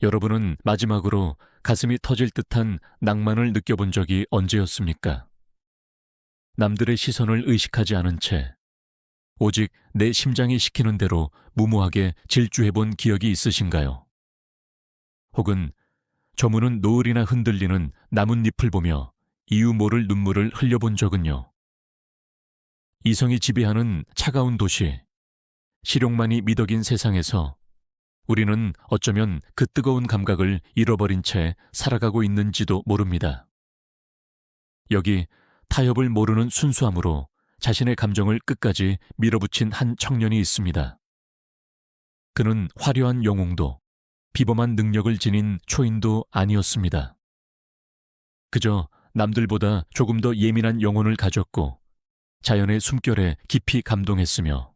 여러분은 마지막으로 가슴이 터질 듯한 낭만을 느껴본 적이 언제였습니까? 남들의 시선을 의식하지 않은 채 오직 내 심장이 시키는 대로 무모하게 질주해 본 기억이 있으신가요? 혹은 저무는 노을이나 흔들리는 나뭇잎을 보며 이유 모를 눈물을 흘려본 적은요? 이성이 지배하는 차가운 도시, 실용만이 미덕인 세상에서 우리는 어쩌면 그 뜨거운 감각을 잃어버린 채 살아가고 있는지도 모릅니다. 여기 타협을 모르는 순수함으로 자신의 감정을 끝까지 밀어붙인 한 청년이 있습니다. 그는 화려한 영웅도 비범한 능력을 지닌 초인도 아니었습니다. 그저 남들보다 조금 더 예민한 영혼을 가졌고 자연의 숨결에 깊이 감동했으며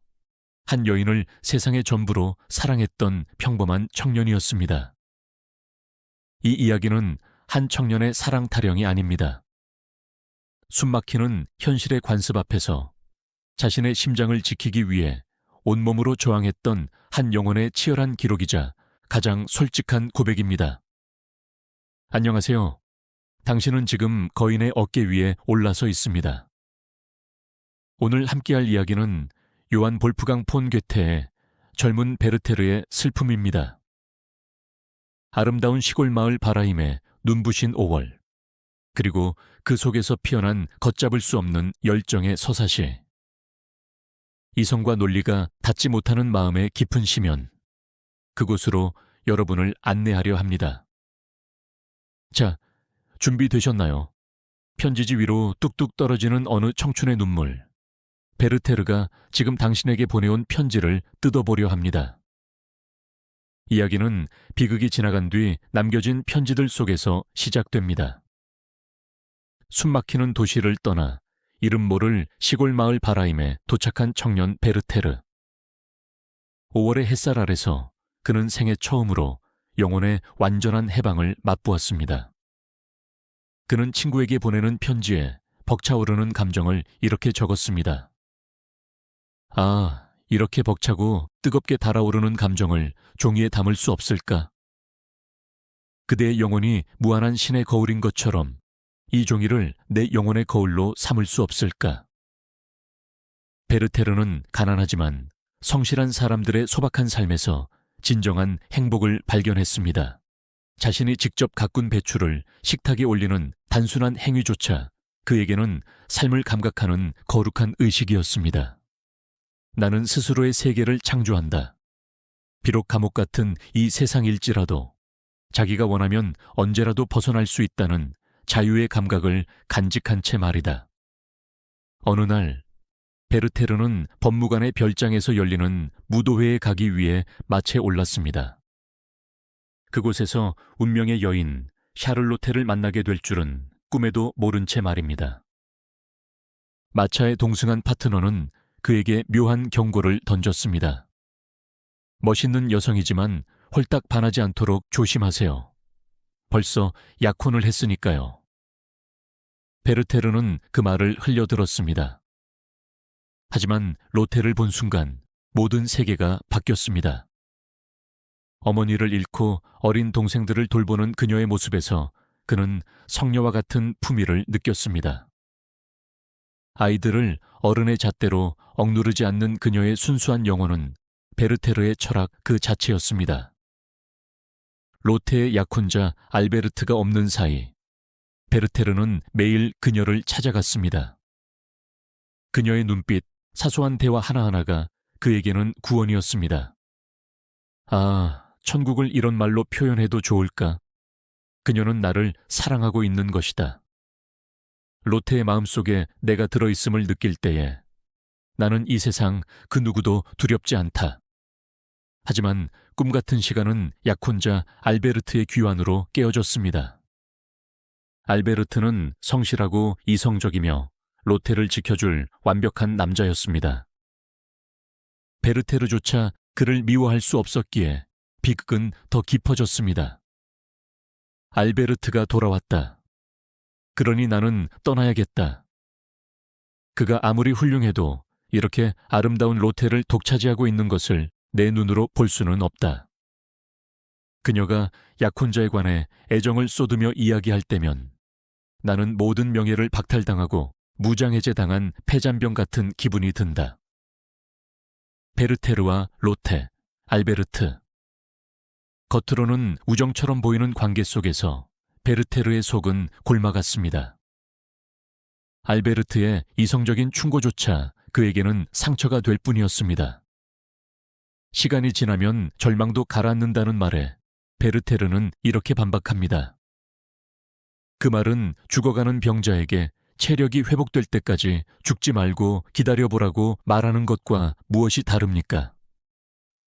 한 여인을 세상의 전부로 사랑했던 평범한 청년이었습니다. 이 이야기는 한 청년의 사랑 타령이 아닙니다. 숨막히는 현실의 관습 앞에서 자신의 심장을 지키기 위해 온몸으로 저항했던 한 영혼의 치열한 기록이자 가장 솔직한 고백입니다. 안녕하세요. 당신은 지금 거인의 어깨 위에 올라서 있습니다. 오늘 함께할 이야기는 요한 볼프강 폰 괴테의 젊은 베르테르의 슬픔입니다. 아름다운 시골 마을 바라임에 눈부신 5월, 그리고 그 속에서 피어난 걷잡을 수 없는 열정의 서사시. 이성과 논리가 닿지 못하는 마음의 깊은 심연. 그곳으로 여러분을 안내하려 합니다. 자, 준비되셨나요? 편지지 위로 뚝뚝 떨어지는 어느 청춘의 눈물. 베르테르가 지금 당신에게 보내온 편지를 뜯어보려 합니다. 이야기는 비극이 지나간 뒤 남겨진 편지들 속에서 시작됩니다. 숨막히는 도시를 떠나 이름 모를 시골 마을 바라임에 도착한 청년 베르테르. 5월의 햇살 아래서 그는 생애 처음으로 영혼의 완전한 해방을 맛보았습니다. 그는 친구에게 보내는 편지에 벅차오르는 감정을 이렇게 적었습니다. 아, 이렇게 벅차고 뜨겁게 달아오르는 감정을 종이에 담을 수 없을까? 그대의 영혼이 무한한 신의 거울인 것처럼 이 종이를 내 영혼의 거울로 삼을 수 없을까? 베르테르는 가난하지만 성실한 사람들의 소박한 삶에서 진정한 행복을 발견했습니다. 자신이 직접 가꾼 배추를 식탁에 올리는 단순한 행위조차 그에게는 삶을 감각하는 거룩한 의식이었습니다. 나는 스스로의 세계를 창조한다. 비록 감옥 같은 이 세상일지라도 자기가 원하면 언제라도 벗어날 수 있다는 자유의 감각을 간직한 채 말이다. 어느 날 베르테르는 법무관의 별장에서 열리는 무도회에 가기 위해 마차에 올랐습니다. 그곳에서 운명의 여인 샤를로테를 만나게 될 줄은 꿈에도 모른 채 말입니다. 마차에 동승한 파트너는 그에게 묘한 경고를 던졌습니다. 멋있는 여성이지만 홀딱 반하지 않도록 조심하세요. 벌써 약혼을 했으니까요. 베르테르는 그 말을 흘려들었습니다. 하지만 로테를 본 순간 모든 세계가 바뀌었습니다. 어머니를 잃고 어린 동생들을 돌보는 그녀의 모습에서 그는 성녀와 같은 품위를 느꼈습니다. 아이들을 어른의 잣대로 억누르지 않는 그녀의 순수한 영혼은 베르테르의 철학 그 자체였습니다. 로테의 약혼자 알베르트가 없는 사이 베르테르는 매일 그녀를 찾아갔습니다. 그녀의 눈빛, 사소한 대화 하나하나가 그에게는 구원이었습니다. 아, 천국을 이런 말로 표현해도 좋을까? 그녀는 나를 사랑하고 있는 것이다. 로테의 마음속에 내가 들어있음을 느낄 때에 나는 이 세상 그 누구도 두렵지 않다. 하지만 꿈 같은 시간은 약혼자 알베르트의 귀환으로 깨어졌습니다. 알베르트는 성실하고 이성적이며 로테를 지켜줄 완벽한 남자였습니다. 베르테르조차 그를 미워할 수 없었기에 비극은 더 깊어졌습니다. 알베르트가 돌아왔다. 그러니 나는 떠나야겠다. 그가 아무리 훌륭해도 이렇게 아름다운 로테를 독차지하고 있는 것을 내 눈으로 볼 수는 없다. 그녀가 약혼자에 관해 애정을 쏟으며 이야기할 때면 나는 모든 명예를 박탈당하고 무장해제당한 폐잔병 같은 기분이 든다. 베르테르와 로테, 알베르트. 겉으로는 우정처럼 보이는 관계 속에서 베르테르의 속은 골마갔습니다. 알베르트의 이성적인 충고조차 그에게는 상처가 될 뿐이었습니다. 시간이 지나면 절망도 가라앉는다는 말에 베르테르는 이렇게 반박합니다. 그 말은 죽어가는 병자에게 체력이 회복될 때까지 죽지 말고 기다려보라고 말하는 것과 무엇이 다릅니까?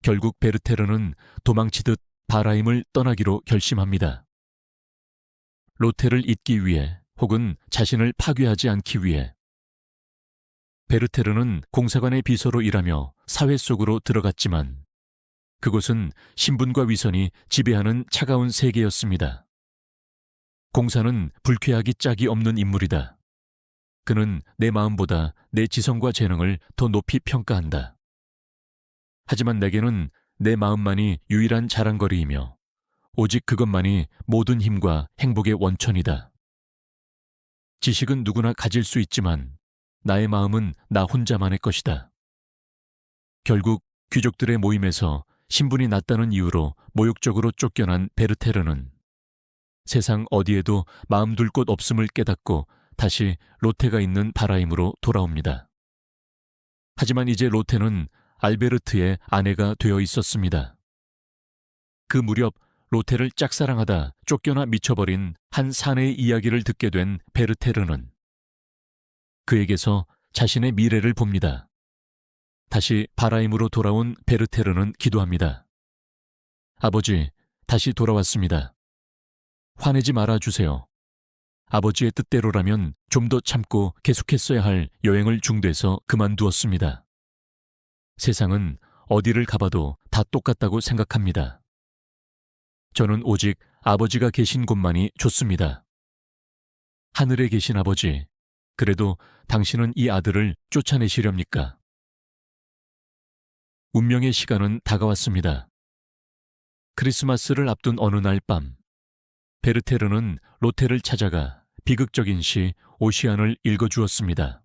결국 베르테르는 도망치듯 바라임을 떠나기로 결심합니다. 로테를 잊기 위해 혹은 자신을 파괴하지 않기 위해 베르테르는 공사관의 비서로 일하며 사회 속으로 들어갔지만 그곳은 신분과 위선이 지배하는 차가운 세계였습니다. 공사는 불쾌하기 짝이 없는 인물이다. 그는 내 마음보다 내 지성과 재능을 더 높이 평가한다. 하지만 내게는 내 마음만이 유일한 자랑거리이며 오직 그것만이 모든 힘과 행복의 원천이다. 지식은 누구나 가질 수 있지만 나의 마음은 나 혼자만의 것이다. 결국 귀족들의 모임에서 신분이 낮다는 이유로 모욕적으로 쫓겨난 베르테르는 세상 어디에도 마음 둘 곳 없음을 깨닫고 다시 로테가 있는 바라임으로 돌아옵니다. 하지만 이제 로테는 알베르트의 아내가 되어 있었습니다. 그 무렵 로테를 짝사랑하다 쫓겨나 미쳐버린 한 사내의 이야기를 듣게 된 베르테르는 그에게서 자신의 미래를 봅니다. 다시 바라임으로 돌아온 베르테르는 기도합니다. 아버지, 다시 돌아왔습니다. 화내지 말아 주세요. 아버지의 뜻대로라면 좀 더 참고 계속했어야 할 여행을 중돼서 그만두었습니다. 세상은 어디를 가봐도 다 똑같다고 생각합니다. 저는 오직 아버지가 계신 곳만이 좋습니다. 하늘에 계신 아버지, 그래도 당신은 이 아들을 쫓아내시렵니까? 운명의 시간은 다가왔습니다. 크리스마스를 앞둔 어느 날 밤, 베르테르는 로테를 찾아가 비극적인 시 오시안을 읽어주었습니다.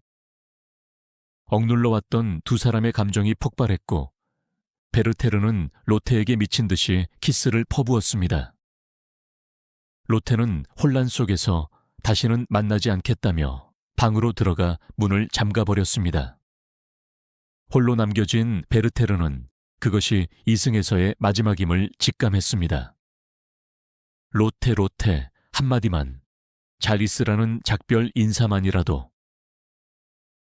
억눌러 왔던 두 사람의 감정이 폭발했고 베르테르는 로테에게 미친 듯이 키스를 퍼부었습니다. 로테는 혼란 속에서 다시는 만나지 않겠다며 방으로 들어가 문을 잠가버렸습니다. 홀로 남겨진 베르테르는 그것이 이승에서의 마지막임을 직감했습니다. 로테 로테 한마디만 잘 있으라는 작별 인사만이라도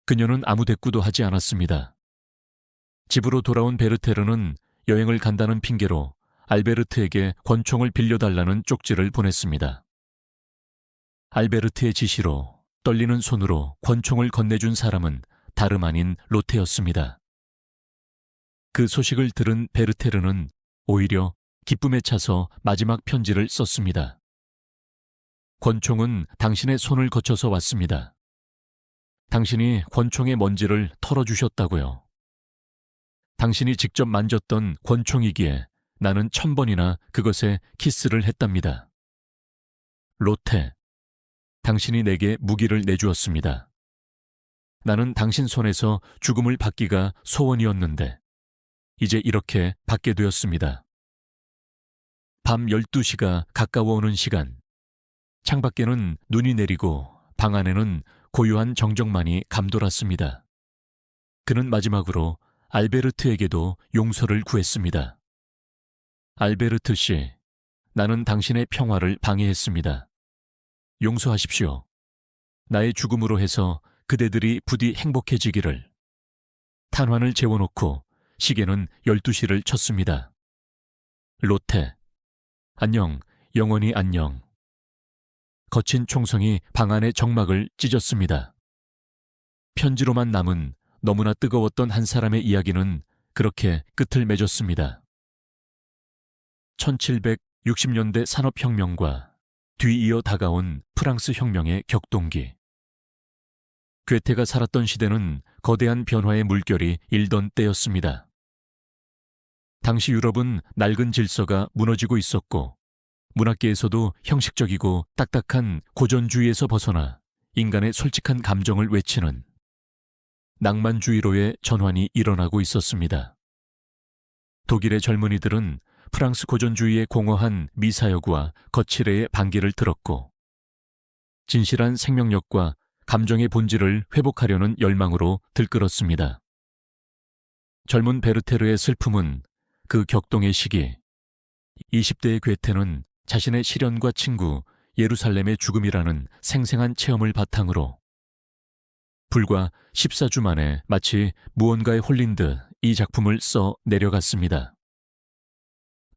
그녀는 아무 대꾸도 하지 않았습니다. 집으로 돌아온 베르테르는 여행을 간다는 핑계로 알베르트에게 권총을 빌려달라는 쪽지를 보냈습니다. 알베르트의 지시로 떨리는 손으로 권총을 건네준 사람은 다름 아닌 로테였습니다. 그 소식을 들은 베르테르는 오히려 기쁨에 차서 마지막 편지를 썼습니다. 권총은 당신의 손을 거쳐서 왔습니다. 당신이 권총의 먼지를 털어주셨다고요. 당신이 직접 만졌던 권총이기에 나는 천 번이나 그것에 키스를 했답니다. 로테, 당신이 내게 무기를 내주었습니다. 나는 당신 손에서 죽음을 받기가 소원이었는데, 이제 이렇게 받게 되었습니다. 밤 12시가 가까워오는 시간. 창밖에는 눈이 내리고 방 안에는 고요한 정적만이 감돌았습니다. 그는 마지막으로 알베르트에게도 용서를 구했습니다. 알베르트 씨, 나는 당신의 평화를 방해했습니다. 용서하십시오. 나의 죽음으로 해서 그대들이 부디 행복해지기를. 탄환을 재워놓고 시계는 12시를 쳤습니다. 로테, 안녕, 영원히 안녕. 거친 총성이 방 안의 정막을 찢었습니다. 편지로만 남은 너무나 뜨거웠던 한 사람의 이야기는 그렇게 끝을 맺었습니다. 1760년대 산업혁명과 뒤이어 다가온 프랑스 혁명의 격동기. 괴테가 살았던 시대는 거대한 변화의 물결이 일던 때였습니다. 당시 유럽은 낡은 질서가 무너지고 있었고 문학계에서도 형식적이고 딱딱한 고전주의에서 벗어나 인간의 솔직한 감정을 외치는 낭만주의로의 전환이 일어나고 있었습니다. 독일의 젊은이들은 프랑스 고전주의에 공허한 미사여구와 거칠애의 반기를 들었고 진실한 생명력과 감정의 본질을 회복하려는 열망으로 들끓었습니다. 젊은 베르테르의 슬픔은 그 격동의 시기, 20대의 괴테는 자신의 시련과 친구 예루살렘의 죽음이라는 생생한 체험을 바탕으로 불과 14주 만에 마치 무언가에 홀린 듯 이 작품을 써 내려갔습니다.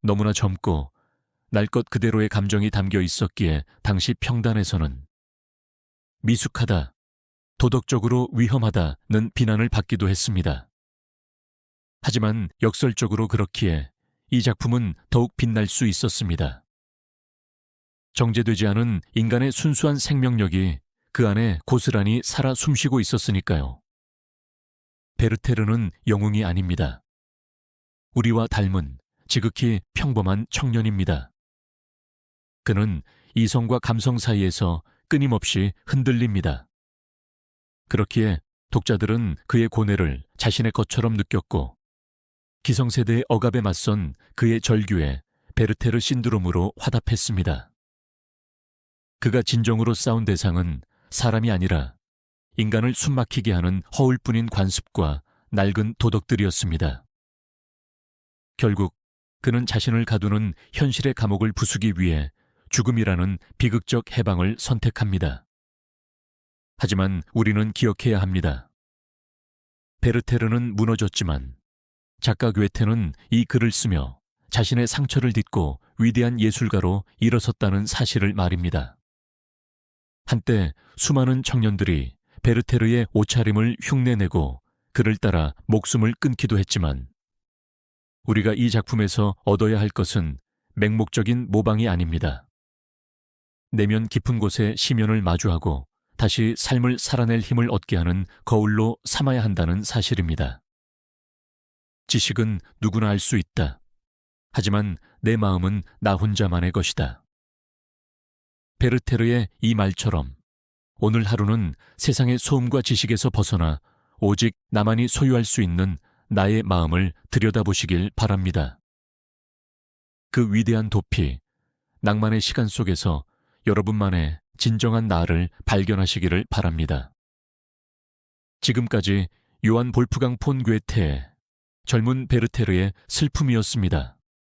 너무나 젊고 날 것 그대로의 감정이 담겨 있었기에 당시 평단에서는 미숙하다, 도덕적으로 위험하다는 비난을 받기도 했습니다. 하지만 역설적으로 그렇기에 이 작품은 더욱 빛날 수 있었습니다. 정제되지 않은 인간의 순수한 생명력이 그 안에 고스란히 살아 숨쉬고 있었으니까요. 베르테르는 영웅이 아닙니다. 우리와 닮은 지극히 평범한 청년입니다. 그는 이성과 감성 사이에서 끊임없이 흔들립니다. 그렇기에 독자들은 그의 고뇌를 자신의 것처럼 느꼈고 기성세대의 억압에 맞선 그의 절규에 베르테르 신드롬으로 화답했습니다. 그가 진정으로 싸운 대상은 사람이 아니라 인간을 숨막히게 하는 허울뿐인 관습과 낡은 도덕들이었습니다. 결국 그는 자신을 가두는 현실의 감옥을 부수기 위해 죽음이라는 비극적 해방을 선택합니다. 하지만 우리는 기억해야 합니다. 베르테르는 무너졌지만 작가 괴테는 이 글을 쓰며 자신의 상처를 딛고 위대한 예술가로 일어섰다는 사실을 말입니다. 한때 수많은 청년들이 베르테르의 옷차림을 흉내내고 그를 따라 목숨을 끊기도 했지만 우리가 이 작품에서 얻어야 할 것은 맹목적인 모방이 아닙니다. 내면 깊은 곳에 시면을 마주하고 다시 삶을 살아낼 힘을 얻게 하는 거울로 삼아야 한다는 사실입니다. 지식은 누구나 알 수 있다. 하지만 내 마음은 나 혼자만의 것이다. 베르테르의 이 말처럼 오늘 하루는 세상의 소음과 지식에서 벗어나 오직 나만이 소유할 수 있는 나의 마음을 들여다보시길 바랍니다. 그 위대한 도피, 낭만의 시간 속에서 여러분만의 진정한 나를 발견하시기를 바랍니다. 지금까지 요한 볼프강 폰 괴테의 젊은 베르테르의 슬픔이었습니다.